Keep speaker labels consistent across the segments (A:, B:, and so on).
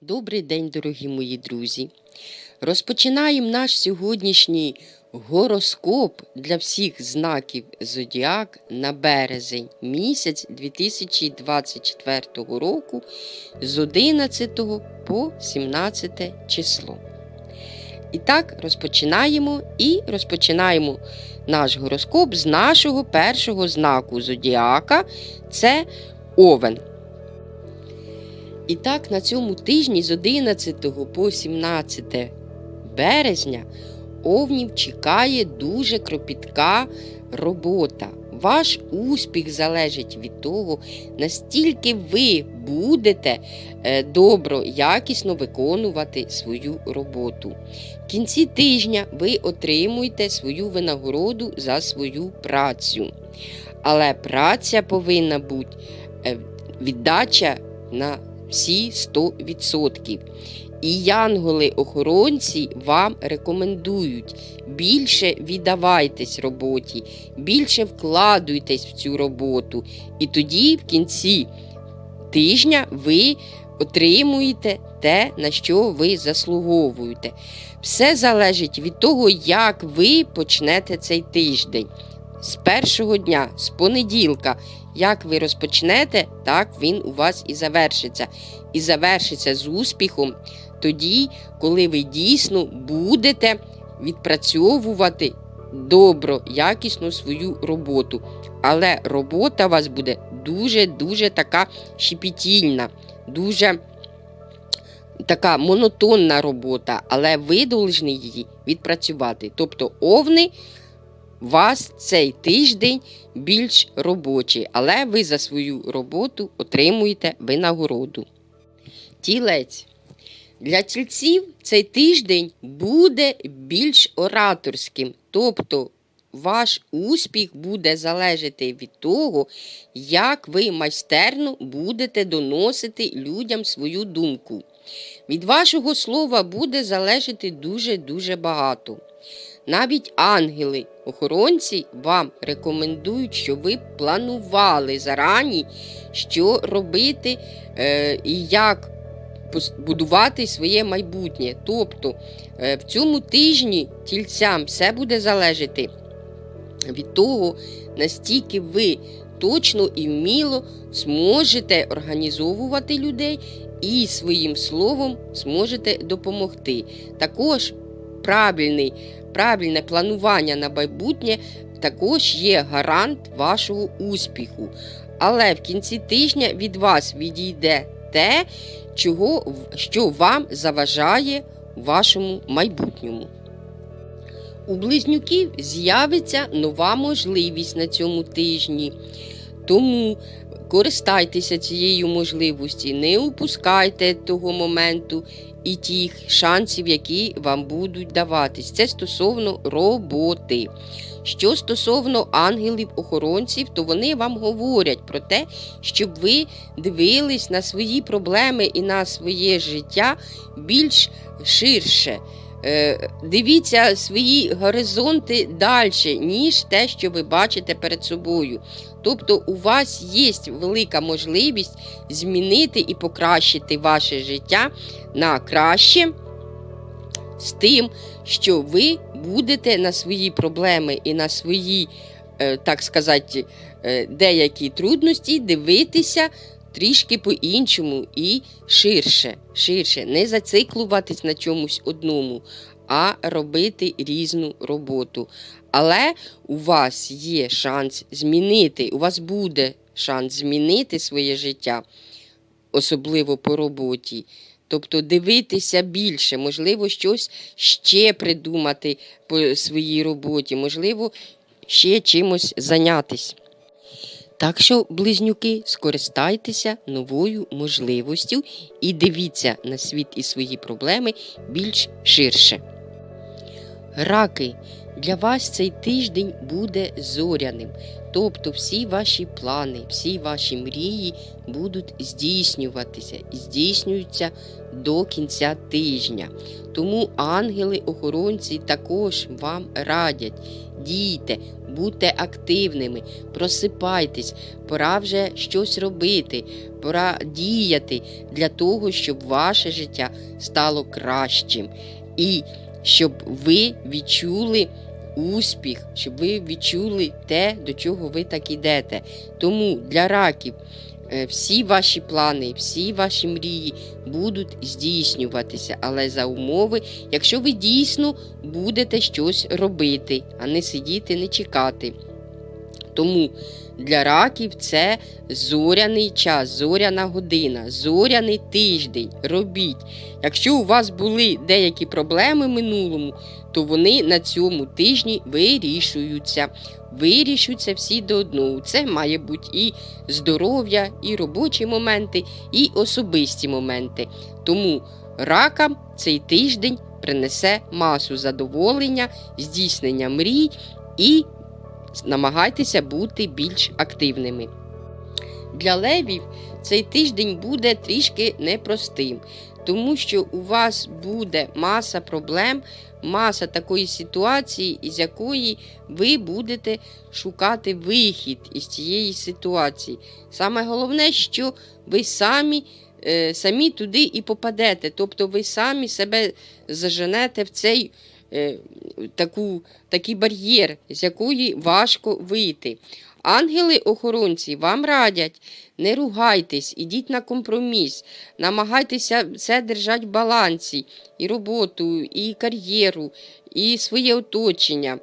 A: Добрий день, дорогі мої друзі. Розпочинаємо наш сьогоднішній гороскоп для всіх знаків Зодіак на березень місяць 2024 року з 11 по 17 число. І так, розпочинаємо і розпочинаємо наш гороскоп з нашого першого знаку Зодіака це Овен. І так, на цьому тижні з 11 по 17 березня овнів чекає дуже кропітка робота. Ваш успіх залежить від того, настільки ви будете е, добро, якісно виконувати свою роботу. В кінці тижня ви отримуєте свою винагороду за свою працю. Але праця повинна бути е, віддача на всі 100%. І янголи-охоронці вам рекомендують більше віддавайтесь роботі, більше вкладуйтесь в цю роботу. І тоді, в кінці тижня, ви отримуєте те, на що ви заслуговуєте. Все залежить від того, як ви почнете цей тиждень. З першого дня, з понеділка, як ви розпочнете, так він у вас і завершиться. І завершиться з успіхом тоді, коли ви дійсно будете відпрацьовувати добро, якісно свою роботу. Але робота у вас буде дуже-дуже така щепетільна, дуже така монотонна робота, але ви повинні її відпрацювати. Тобто овни вас цей тиждень більш робочий, але ви за свою роботу отримуєте винагороду. Тілець. Для тільців цей тиждень буде більш ораторським, тобто ваш успіх буде залежати від того, як ви майстерно будете доносити людям свою думку. Від вашого слова буде залежати дуже-дуже багато. Навіть ангели, охоронці вам рекомендують, щоб ви планували зарані, що робити е, і як будувати своє майбутнє. Тобто е, в цьому тижні тільцям все буде залежати від того, настільки ви точно і вміло зможете організовувати людей і своїм словом зможете допомогти. Також правильний правильне планування на майбутнє також є гарант вашого успіху. Але в кінці тижня від вас відійде те, чого, що вам заважає вашому майбутньому. У близнюків з'явиться нова можливість на цьому тижні. Тому користайтеся цією можливості, не упускайте того моменту і тих шансів, які вам будуть даватись. Це стосовно роботи. Що стосовно ангелів-охоронців, то вони вам говорять про те, щоб ви дивились на свої проблеми і на своє життя більш ширше. Е, Дивіться свої горизонти далі, ніж те, що ви бачите перед собою. Тобто у вас є велика можливість змінити і покращити ваше життя на краще з тим, що ви будете на свої проблеми і на свої, е, так сказати, е, деякі трудності дивитися трішки по-іншому і ширше, ширше. Не зациклуватись на чомусь одному, а робити різну роботу. Але у вас є шанс змінити, у вас буде шанс змінити своє життя, особливо по роботі. Тобто дивитися більше, можливо, щось ще придумати по своїй роботі, можливо, ще чимось зайнятися. Так що, близнюки, скористайтеся новою можливістю і дивіться на світ і свої проблеми більш ширше. Раки, для вас цей тиждень буде зоряним. Тобто всі ваші плани, всі ваші мрії будуть здійснюватися здійснюються до кінця тижня. Тому ангели-охоронці також вам радять. Дійте, Будьте активними, просипайтесь, пора вже щось робити, пора діяти для того, щоб ваше життя стало кращим. І щоб ви відчули успіх, щоб ви відчули те, до чого ви так ідете. Тому для раків е, всі ваші плани, всі ваші мрії будуть здійснюватися, але за умови, якщо ви дійсно будете щось робити, а не сидіти, не чекати. Тому для раків це зоряний час, зоряна година, зоряний тиждень. Робіть. Якщо у вас були деякі проблеми в минулому, то вони на цьому тижні вирішуються. Вирішуються всі до одного. Це має бути і здоров'я, і робочі моменти, і особисті моменти. Тому ракам цей тиждень принесе масу задоволення, здійснення мрій і намагайтеся бути більш активними. Для левів цей тиждень буде трішки непростим, тому що у вас буде маса проблем, маса такої ситуації, із якої ви будете шукати вихід із цієї ситуації. Саме головне, що ви самі. е, Самі туди і попадете, тобто ви самі себе заженете в цей таку, такий бар'єр, з якої важко вийти. Ангели-охоронці вам радять, не ругайтесь, ідіть на компроміс, намагайтеся все держати в балансі, і роботу, і кар'єру, і своє оточення.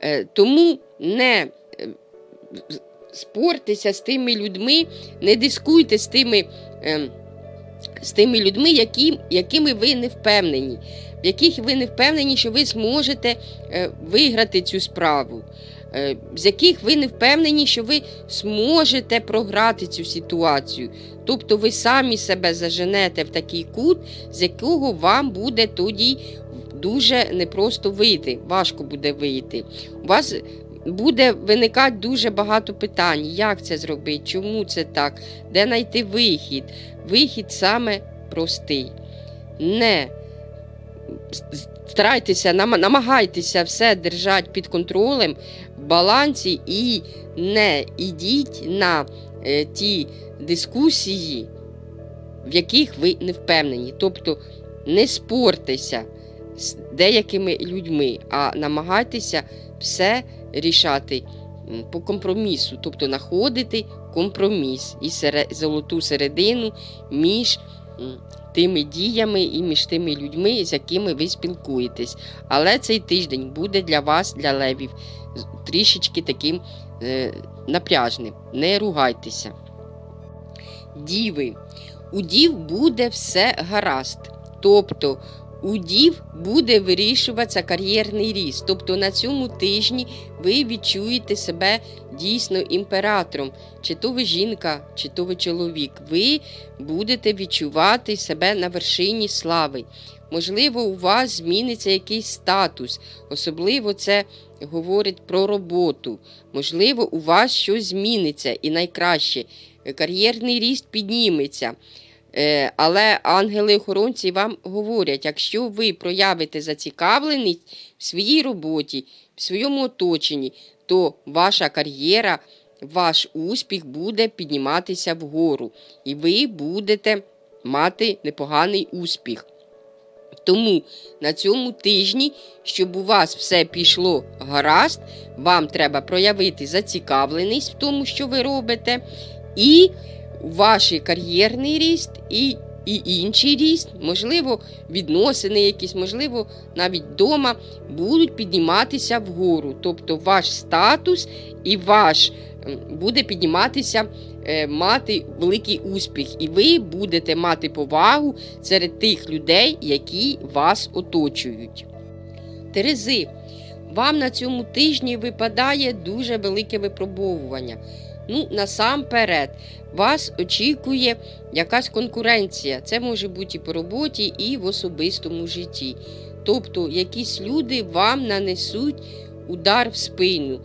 A: Е, Тому не е, спортеся з тими людьми, не дискуйте з тими, е, з тими людьми, які, якими ви не впевнені, в яких ви не впевнені, що ви зможете е, виграти цю справу, е, з яких ви не впевнені, що ви зможете програти цю ситуацію. Тобто ви самі себе заженете в такий кут, з якого вам буде тоді дуже непросто вийти, важко буде вийти. У вас буде виникати дуже багато питань, як це зробити, чому це так, де знайти вихід. Вихід саме простий. Не старайтеся, намагайтеся все держати під контролем, в балансі і не йдіть на е, ті дискусії, в яких ви не впевнені. Тобто не спортеся з деякими людьми, а намагайтеся все рішати по компромісу, тобто знаходити компроміс і золоту середину між тими діями і між тими людьми, з якими ви спілкуєтесь. Але цей тиждень буде для вас, для левів, трішечки таким е, напряжним. Не ругайтеся. Діви. У дів буде все гаразд. Тобто у дів буде вирішуватися кар'єрний ріст. Тобто на цьому тижні ви відчуєте себе дійсно імператором. Чи то ви жінка, чи то ви чоловік. Ви будете відчувати себе на вершині слави. Можливо, у вас зміниться якийсь статус, особливо це говорить про роботу. Можливо, у вас щось зміниться і найкраще кар'єрний ріст підніметься. Е, Але ангели-охоронці вам говорять, якщо ви проявите зацікавленість в своїй роботі, в своєму оточенні, то ваша кар'єра, ваш успіх буде підніматися вгору, і ви будете мати непоганий успіх. Тому на цьому тижні, щоб у вас все пішло гаразд, вам треба проявити зацікавленість в тому, що ви робите, і ваш кар'єрний ріст, і, і інший ріст, можливо, відносини якісь, можливо, навіть вдома будуть підніматися вгору. Тобто ваш статус і ваш буде підніматися, е, мати великий успіх, і ви будете мати повагу серед тих людей, які вас оточують. Терези, вам на цьому тижні випадає дуже велике випробовування. Ну, насамперед, вас очікує якась конкуренція. Це може бути і по роботі, і в особистому житті. Тобто, якісь люди вам нанесуть удар в спину,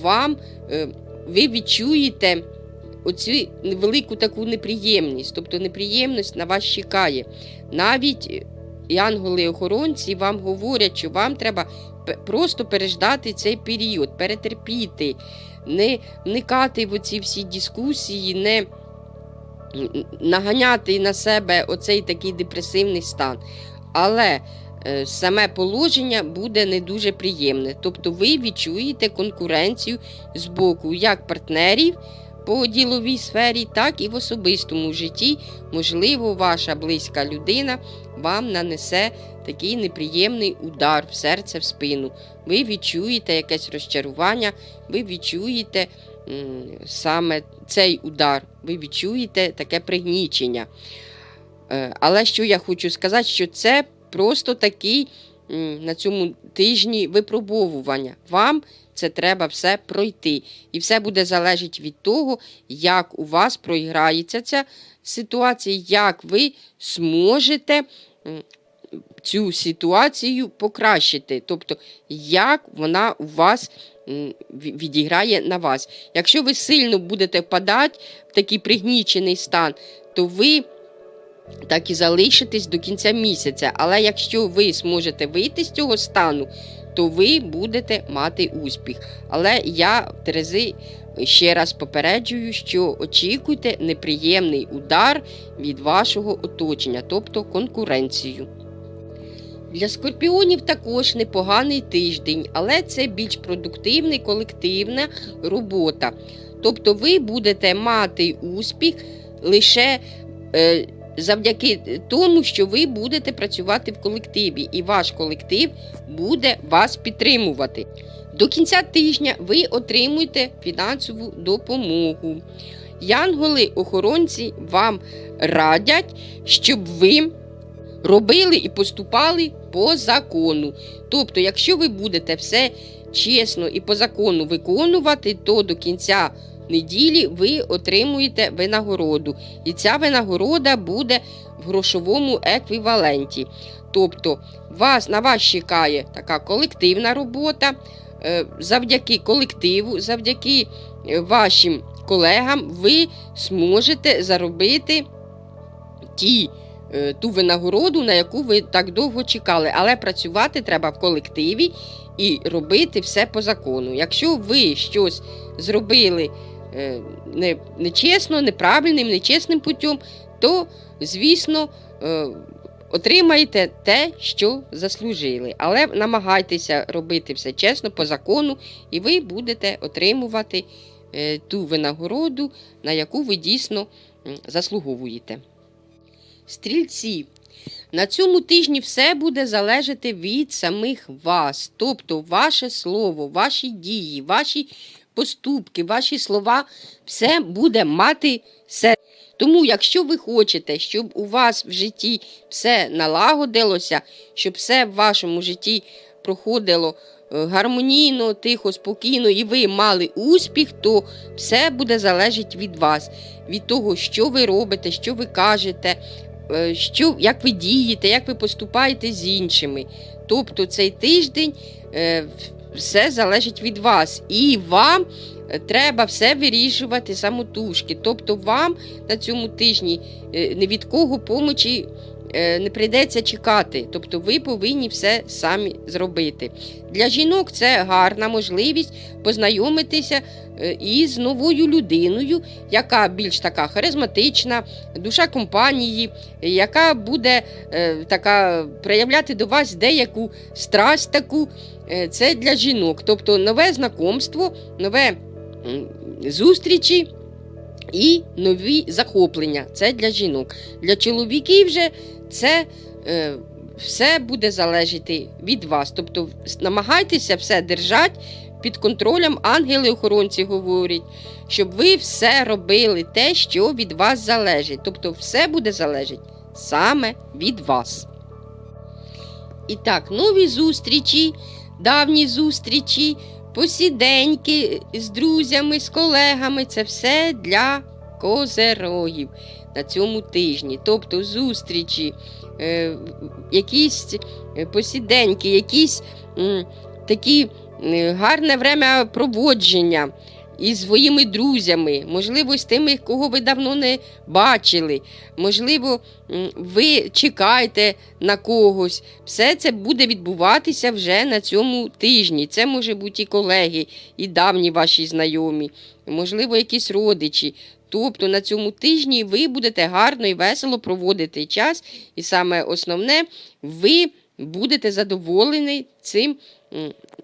A: вам е, ви відчуєте оцю велику таку неприємність, тобто неприємність на вас чекає. Навіть янголи-охоронці вам говорять, що вам треба просто переждати цей період, перетерпіти, не вникати в оці всі дискусії, не наганяти на себе оцей такий депресивний стан. Але е, саме положення буде не дуже приємне. Тобто ви відчуєте конкуренцію з боку як партнерів по діловій сфері, так і в особистому житті. Можливо, ваша близька людина вам нанесе такий неприємний удар в серце, в спину. Ви відчуєте якесь розчарування, ви відчуєте саме цей удар, ви відчуєте таке пригнічення. Е, Але що я хочу сказати, що це просто такий на цьому тижні випробовування. Вам це треба все пройти. І все буде залежати від того, як у вас проіграється ця ситуація, як ви зможете цю ситуацію покращити. Тобто, як вона у вас відіграє на вас. Якщо ви сильно будете впадати в такий пригнічений стан, то ви так і залишитесь до кінця місяця. Але якщо ви зможете вийти з цього стану, то ви будете мати успіх. Але я Терези ще раз попереджую, що очікуйте неприємний удар від вашого оточення, тобто конкуренцію. Для скорпіонів також непоганий тиждень, але це більш продуктивна колективна робота. Тобто ви будете мати успіх лише е, завдяки тому, що ви будете працювати в колективі, і ваш колектив буде вас підтримувати. До кінця тижня ви отримуєте фінансову допомогу. Янголи-охоронці вам радять, щоб ви робили і поступали по закону. Тобто, якщо ви будете все чесно і по закону виконувати, то до кінця неділі ви отримуєте винагороду. І ця винагорода буде в грошовому еквіваленті. Тобто вас, на вас чекає така колективна робота. Е, Завдяки колективу, завдяки е, вашим колегам, ви зможете заробити ті, е, ту винагороду, на яку ви так довго чекали. Але працювати треба в колективі і робити все по закону. Якщо ви щось зробили не, нечесно, неправильним, нечесним путем, то, звісно, е, отримаєте те, що заслужили. Але намагайтеся робити все чесно, по закону, і ви будете отримувати е, ту винагороду, на яку ви дійсно заслуговуєте. Стрільці. На цьому тижні все буде залежати від самих вас, тобто ваше слово, ваші дії, ваші поступки, ваші слова, все буде мати серце. Тому, якщо ви хочете, щоб у вас в житті все налагодилося, щоб все в вашому житті проходило е, гармонійно, тихо, спокійно, і ви мали успіх, то все буде залежати від вас, від того, що ви робите, що ви кажете, е, що, як ви дієте, як ви поступаєте з іншими. Тобто цей тиждень е, все залежить від вас. І вам е, треба все вирішувати самотужки. Тобто вам на цьому тижні е, ні від кого помочі е, не прийдеться чекати. Тобто ви повинні все самі зробити. Для жінок це гарна можливість познайомитися із новою людиною, яка більш така харизматична, душа компанії, яка буде така проявляти до вас деяку страсть таку. Е, Це для жінок. Тобто нове знакомство, нове зустрічі і нові захоплення. Це для жінок. Для чоловіків же це е, все буде залежати від вас. Тобто намагайтеся все держати під контролем. Ангели-охоронці говорять, щоб ви все робили те, що від вас залежить. Тобто все буде залежати саме від вас. І так, нові зустрічі, давні зустрічі, посіденьки з друзями, з колегами це все для козерогів на цьому тижні. Тобто зустрічі, е, якісь е, посіденьки, якісь такі е, гарне время проводження. Із своїми друзями, можливо, з тими, кого ви давно не бачили. Можливо, ви чекаєте на когось. Все це буде відбуватися вже на цьому тижні. Це може бути і колеги, і давні ваші знайомі, можливо, якісь родичі. Тобто на цьому тижні ви будете гарно і весело проводити час, і саме основне, ви будете задоволені цим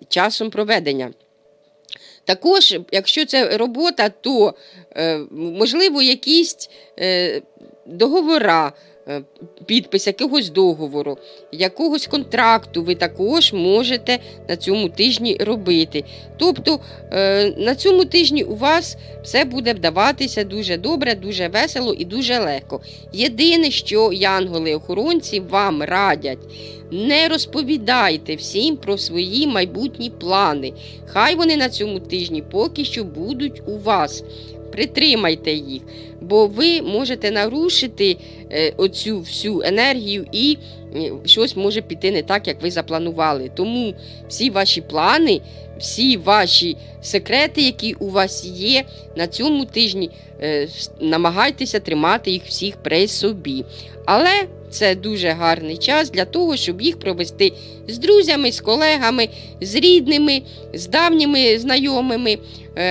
A: часом проведення. Також, якщо це робота, то е, можливо якісь е, договора, е, підпис якогось договору, якогось контракту ви також можете на цьому тижні робити. Тобто е, на цьому тижні у вас все буде вдаватися дуже добре, дуже весело і дуже легко. Єдине, що янголи-охоронці вам радять. Не розповідайте всім про свої майбутні плани. Хай вони на цьому тижні поки що будуть у вас. Притримайте їх, бо ви можете нарушити е, оцю всю енергію і е, щось може піти не так, як ви запланували. Тому всі ваші плани, всі ваші секрети, які у вас є на цьому тижні, е, намагайтеся тримати їх всіх при собі. Але це дуже гарний час для того, щоб їх провести з друзями, з колегами, з рідними, з давніми знайомими.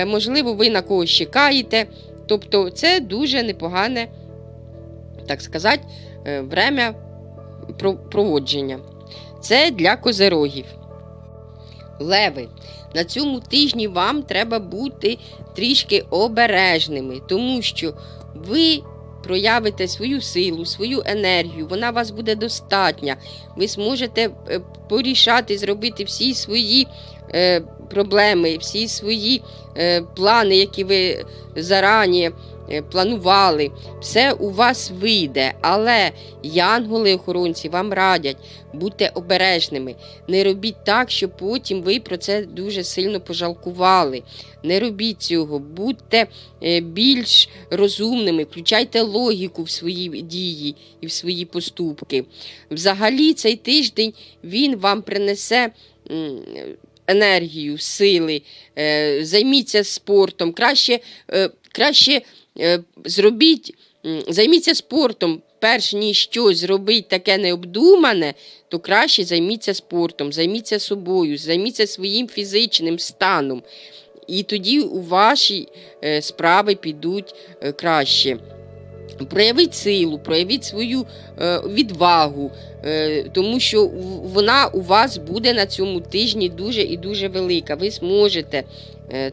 A: Можливо, ви на когось чекаєте. Тобто, це дуже непогане, так сказати, е, время проводження. Це для козерогів. Леви, на цьому тижні вам треба бути трішки обережними, тому що ви проявите свою силу, свою енергію, вона у вас буде достатня. Ви зможете е, порішати, зробити всі свої е, проблеми, всі свої е, плани, які ви зарані планували. Все у вас вийде, але янголи-охоронці вам радять, будьте обережними. Не робіть так, щоб потім ви про це дуже сильно пожалкували. Не робіть цього, будьте е, більш розумними, включайте логіку в свої дії і в свої поступки. Взагалі, цей тиждень він вам принесе. Енергію, сили, е, займіться спортом, краще, е, краще е, зробіть, займіться спортом, перш ніж щось зробити таке необдумане, то краще займіться спортом, займіться собою, займіться своїм фізичним станом. І тоді у ваші е, справи підуть е, краще. Проявіть силу, проявіть свою е, відвагу, е, тому що вона у вас буде на цьому тижні дуже і дуже велика. Ви зможете е,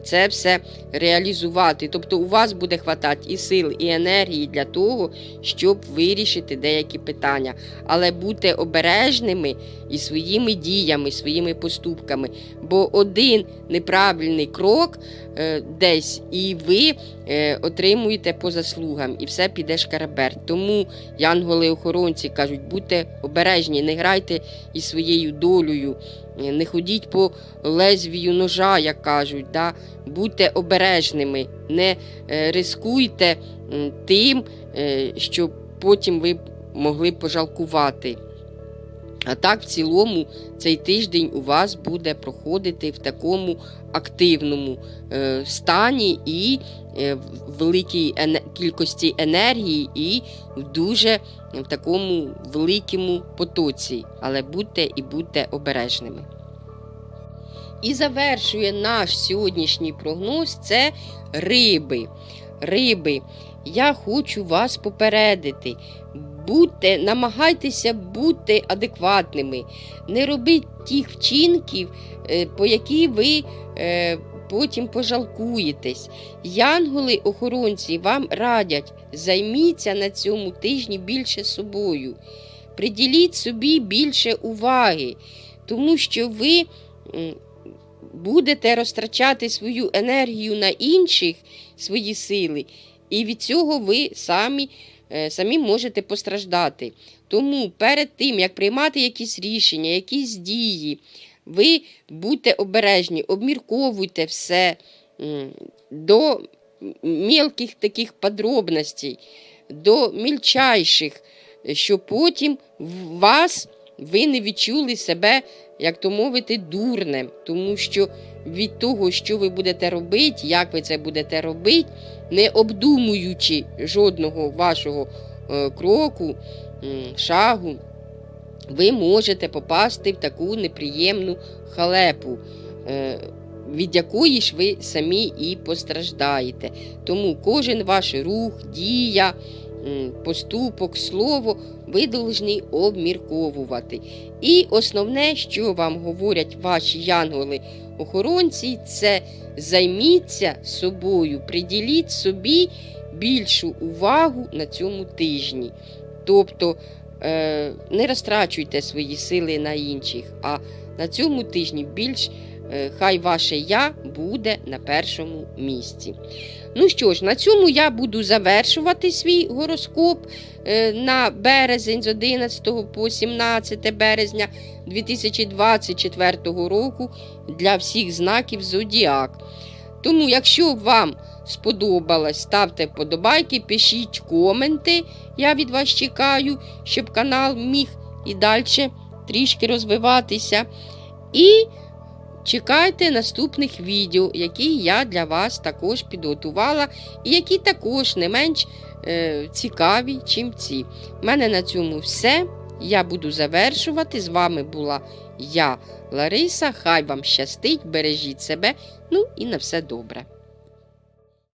A: це все реалізувати. Тобто у вас буде хватати і сил, і енергії для того, щоб вирішити деякі питання. Але будьте обережними і своїми діями, своїми поступками. Бо один неправильний крок е, десь, і ви е, отримуєте по заслугам, і все піде шкараберть. Тому янголи-охоронці кажуть, будьте обережні, не грайте із своєю долею, е, не ходіть по лезвію ножа, як кажуть. Да? Будьте обережними, не е, рискуйте тим, е, що потім ви могли пожалкувати. А так, в цілому, цей тиждень у вас буде проходити в такому активному е, стані і е, в великій ене- кількості енергії, і в дуже в такому великому потоці. Але будьте і будьте обережними. І завершує наш сьогоднішній прогноз це риби. Риби, я хочу вас попередити. Будьте, намагайтеся бути адекватними. Не робіть тих вчинків, е, по які ви е, потім пожалкуєтесь. Янголи-охоронці вам радять, займіться на цьому тижні більше собою. Приділіть собі більше уваги, тому що ви будете розтрачати свою енергію на інших, свої сили, і від цього ви самі, самі можете постраждати. Тому перед тим, як приймати якісь рішення, якісь дії, ви будьте обережні, обмірковуйте все до мілких таких подробностей, до мільчайших, щоб потім вас ви не відчули себе, як то мовити, дурнем, тому що від того, що ви будете робити, як ви це будете робити, не обдумуючи жодного вашого е, кроку, шагу, ви можете попасти в таку неприємну халепу, е, від якої ж ви самі і постраждаєте. Тому кожен ваш рух, дія, поступок, слово ви повинні обмірковувати. І основне, що вам говорять ваші янголи-охоронці, це займіться собою, приділіть собі більшу увагу на цьому тижні. Тобто е, не розтрачуйте свої сили на інших, а на цьому тижні більш е, хай ваше я буде на першому місці. Ну що ж, на цьому я буду завершувати свій гороскоп е, на березень з 11 по 17 березня 2024 року для всіх знаків Зодіак. Тому, якщо вам сподобалось, ставте вподобайки, пишіть коменти. Я від вас чекаю, щоб канал міг і далі трішки розвиватися. І чекайте наступних відео, які я для вас також підготувала, і які також не менш е, цікаві, чим ці. У мене на цьому все. Я буду завершувати. З вами була я, Лариса. Хай вам щастить, бережіть себе. Ну і на все добре.